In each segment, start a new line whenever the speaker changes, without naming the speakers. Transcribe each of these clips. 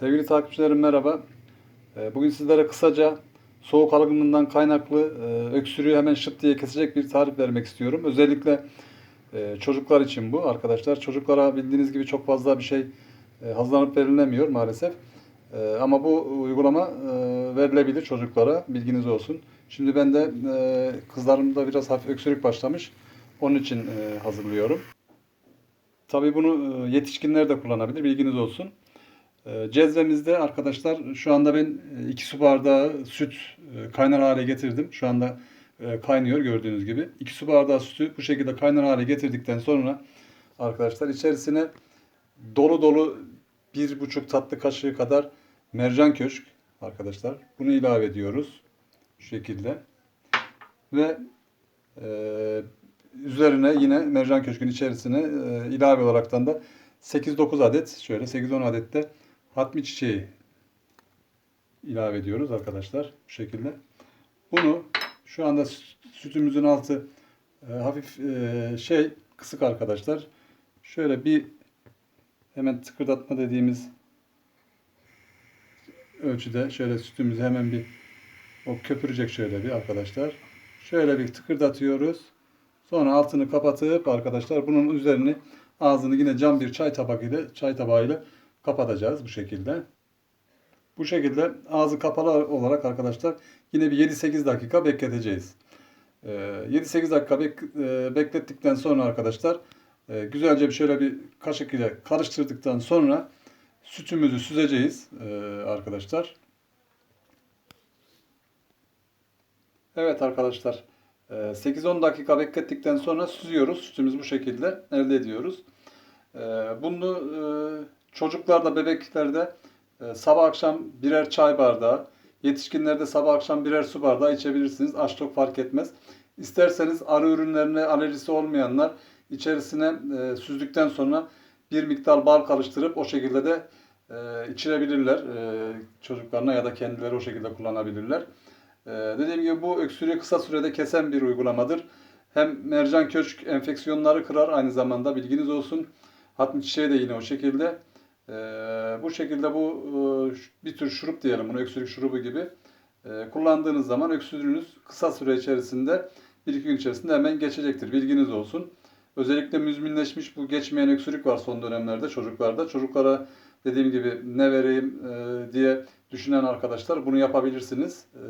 Sevgili takipçilerim merhaba. Ee, Bugün sizlere kısaca soğuk algınlığından kaynaklı e, öksürüğü hemen şıp diye kesecek bir tarif vermek istiyorum. Özellikle e, çocuklar için bu arkadaşlar. Çocuklara bildiğiniz gibi çok fazla bir şey e, hazırlanıp verilemiyor maalesef. Ama bu uygulama verilebilir çocuklara bilginiz olsun. Şimdi ben de kızlarımda biraz hafif öksürük başlamış. Onun için hazırlıyorum. Tabii bunu yetişkinler de kullanabilir bilginiz olsun. E, Cezvemizde arkadaşlar şu anda ben 2 su bardağı süt e, kaynar hale getirdim. Şu anda e, kaynıyor gördüğünüz gibi. 2 su bardağı sütü bu şekilde kaynar hale getirdikten sonra arkadaşlar içerisine dolu dolu bir buçuk tatlı kaşığı kadar mercan köşk arkadaşlar. Bunu ilave ediyoruz. Şu şekilde. Ve e, üzerine yine mercan köşkün içerisine e, ilave olaraktan da 8-9 adet şöyle 8-10 adet de hatmi çiçeği ilave ediyoruz arkadaşlar bu şekilde. Bunu şu anda sü- sütümüzün altı e, hafif e, şey kısık arkadaşlar. Şöyle bir hemen tıkırdatma dediğimiz ölçüde şöyle sütümüzü hemen bir o köpürecek şöyle bir arkadaşlar. Şöyle bir tıkırdatıyoruz. Sonra altını kapatıp arkadaşlar bunun üzerini ağzını yine cam bir çay tabağı ile çay tabağı ile kapatacağız bu şekilde. Bu şekilde ağzı kapalı olarak arkadaşlar yine bir 7-8 dakika bekleteceğiz. Ee, 7-8 dakika bek- e, beklettikten sonra arkadaşlar e, güzelce bir şöyle bir kaşık ile karıştırdıktan sonra sütümüzü süzeceğiz e, arkadaşlar. Evet arkadaşlar. e, 8-10 dakika beklettikten sonra süzüyoruz. Sütümüzü bu şekilde elde ediyoruz. Bunu çocuklarda, bebeklerde e, sabah akşam birer çay bardağı, yetişkinlerde sabah akşam birer su bardağı içebilirsiniz. Aç tok fark etmez. İsterseniz arı ürünlerine alerjisi olmayanlar içerisine e, süzdükten sonra bir miktar bal karıştırıp o şekilde de e, içirebilirler. E, çocuklarına ya da kendileri o şekilde kullanabilirler. Ee, dediğim gibi bu öksürüğü kısa sürede kesen bir uygulamadır. Hem mercan köşk enfeksiyonları kırar aynı zamanda bilginiz olsun. Hatmi çiçeği de yine o şekilde. Ee, bu şekilde bu e, bir tür şurup diyelim bunu öksürük şurubu gibi. Ee, kullandığınız zaman öksürüğünüz kısa süre içerisinde bir iki gün içerisinde hemen geçecektir. Bilginiz olsun. Özellikle müzminleşmiş bu geçmeyen öksürük var son dönemlerde çocuklarda. Çocuklara dediğim gibi ne vereyim e, diye düşünen arkadaşlar bunu yapabilirsiniz. E,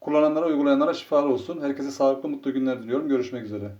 kullananlara, uygulayanlara şifalı olsun. Herkese sağlıklı, mutlu günler diliyorum. Görüşmek üzere.